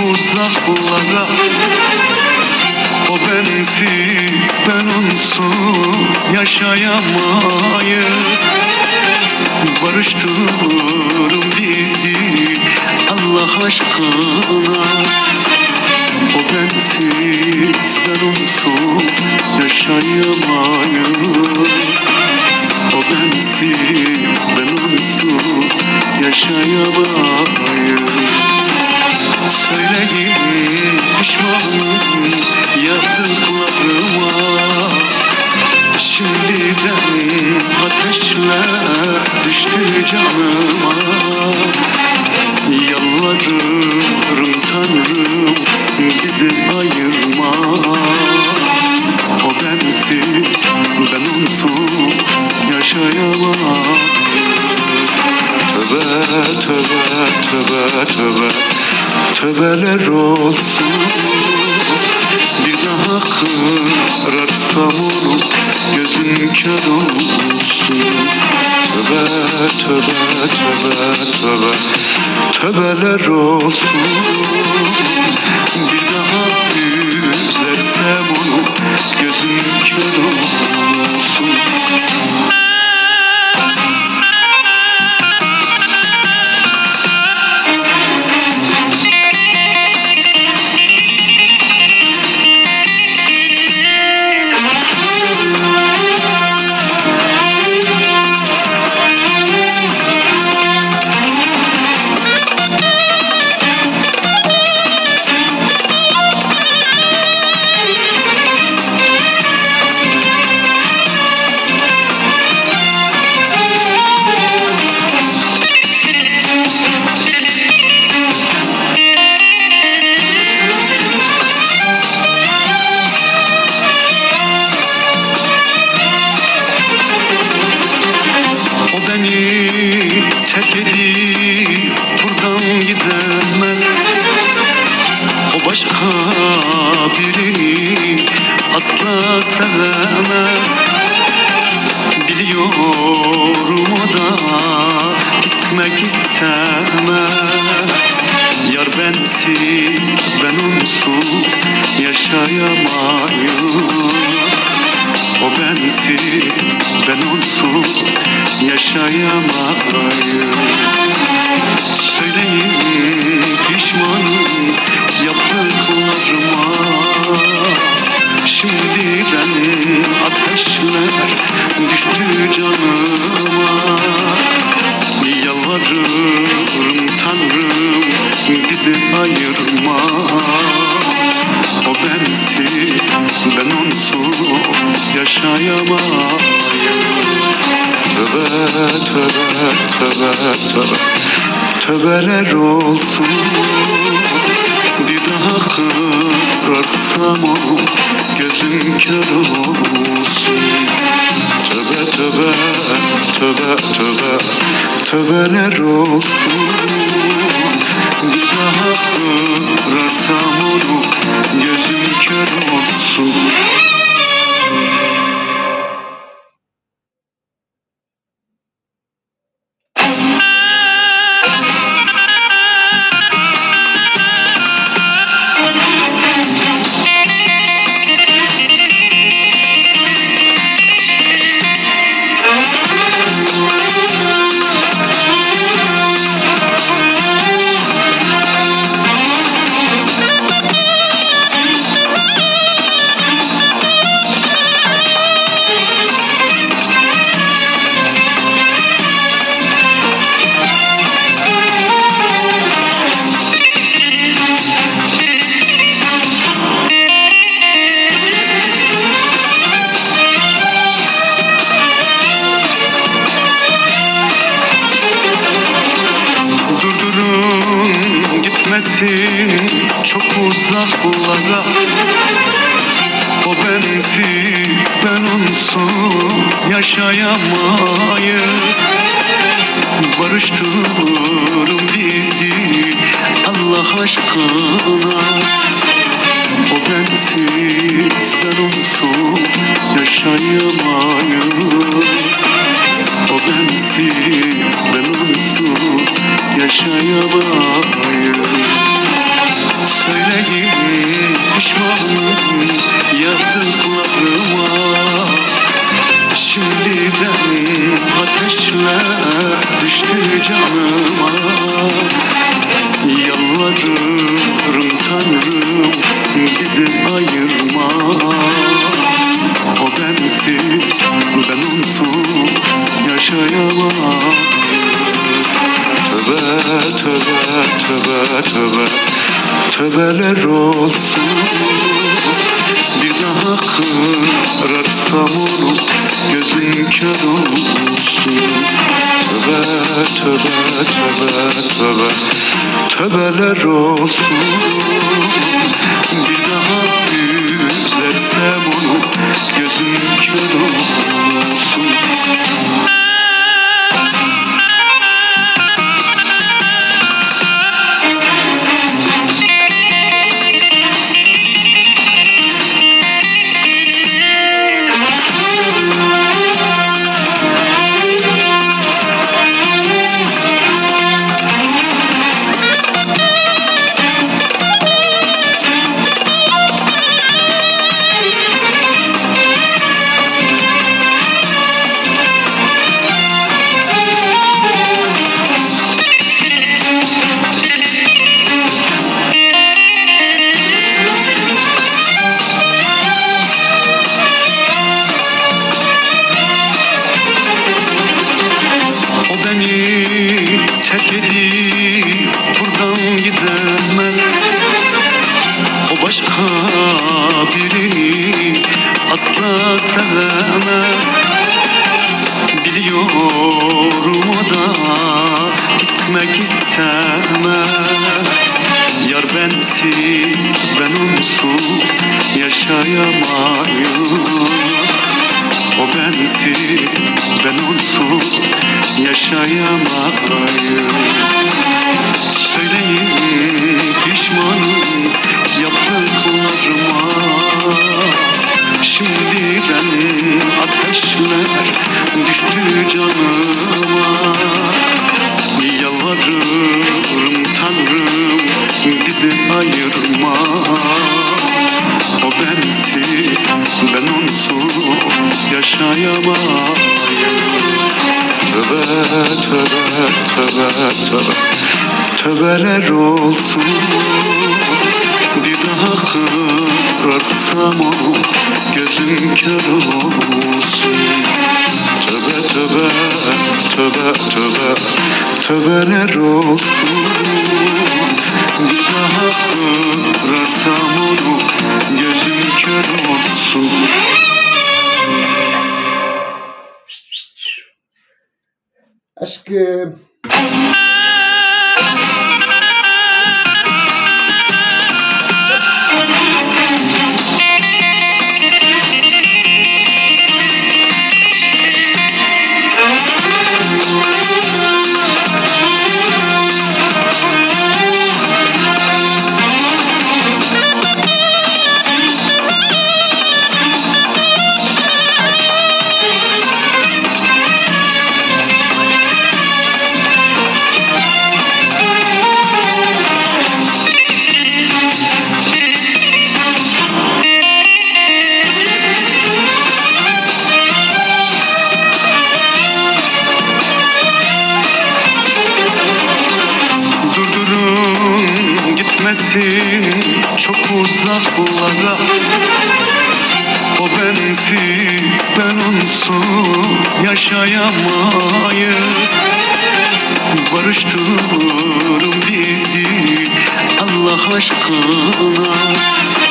uzaklara O bensiz ben onsuz yaşayamayız. Barıştırın bizi Allah aşkına. O bensiz ben onsuz yaşayamayız. O bensiz ben onsuz yaşayamayız tövbe tövbe tövbe. Tövbeler olsun. Bir daha kırarsam onu Gözüm kör olsun. Tövbe tövbe tövbe tövbe. Tövbeler olsun yaşayamayız. O bensiz ben onsuz yaşayamayız. Söyleyin tövbe tövbe tövbe Tövbeler olsun. Bir daha kırarsam onu Gözüm kör olsun. Tövbe tövbe tövbe tövbe Tövbeler olsun. Bir daha kırarsam onu Gözüm kör olsun ayrılamayız Barıştırın bizi Allah aşkına. O bensiz ben onsuz yaşayamayız. O bensiz ben onsuz yaşayamayız. Söyleyin pişmanım ya. Canıma. Yalvarırım Tanrım bizi ayırma. O bensiz ben onsuz yaşayamam. Tövbe tövbe tövbe tövbe. Tövbeler olsun Bir daha kırarsam onu Gözün kör olsun. Tövbe tövbe tövbe tövbe Tövbeler olsun. Bir daha üzersem onu Gözün kör olsun Söyleyin pişmanım yaptıklarıma. Şimdiden ateşler düştü canıma. Yalvarırım Tanrım bizi ayırma. O bensiz ben onsuz yaşayamayım Tövbe tövbe tövbe tövbe. Tövbeler olsun. Bir daha kırarsam onu Gözüm kör olsun. Tövbe tövbe tövbe tövbe. Tövbeler olsun. Bir daha kırarsam gitmesin çok uzaklara O bensiz ben onsuz yaşayamayız. Barıştırın bizi Allah aşkına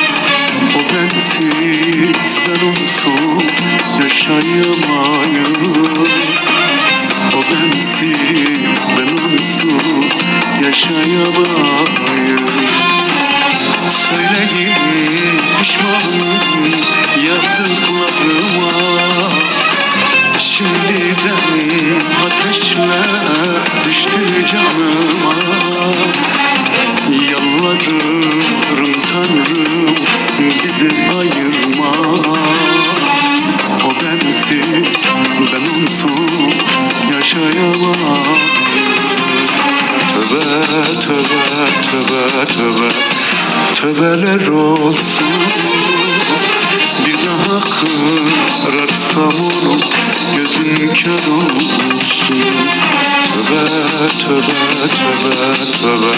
Yalvarırım Tanrım bizi ayırma. O bensiz ben onsuz yaşayamam. Tövbe tövbe tövbe tövbe Tövbeler olsun. Bir daha kırarsam onu Gözün kör olsun Tövbe tövbe tövbe tövbe.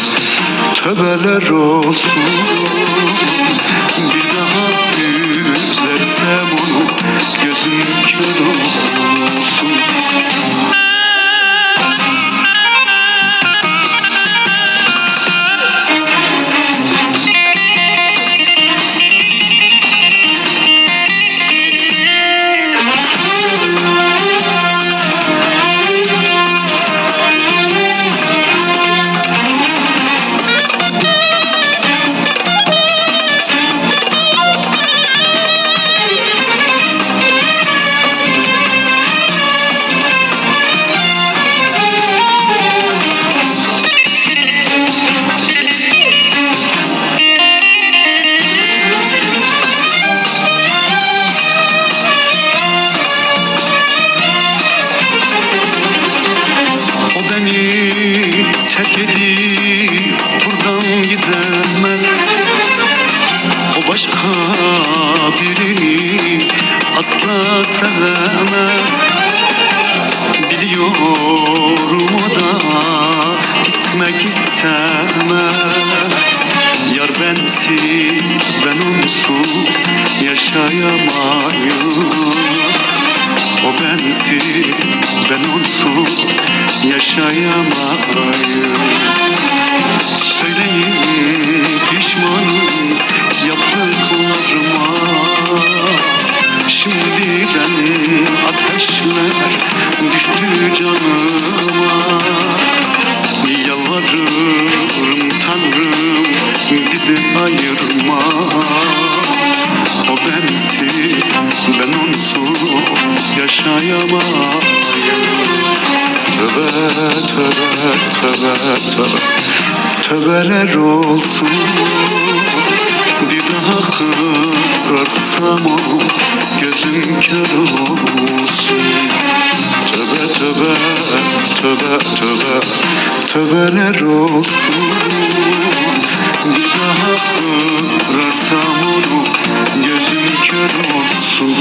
Tövbeler olsun. Bir daha yaşayamayız Söyleyin Tövbe, tövbeler olsun. Bir daha kırarsam o gözüm kör olsun. Tövbe tövbe tövbe tövbe tövbeler olsun. Bir daha kırarsam onu gözüm kör olsun.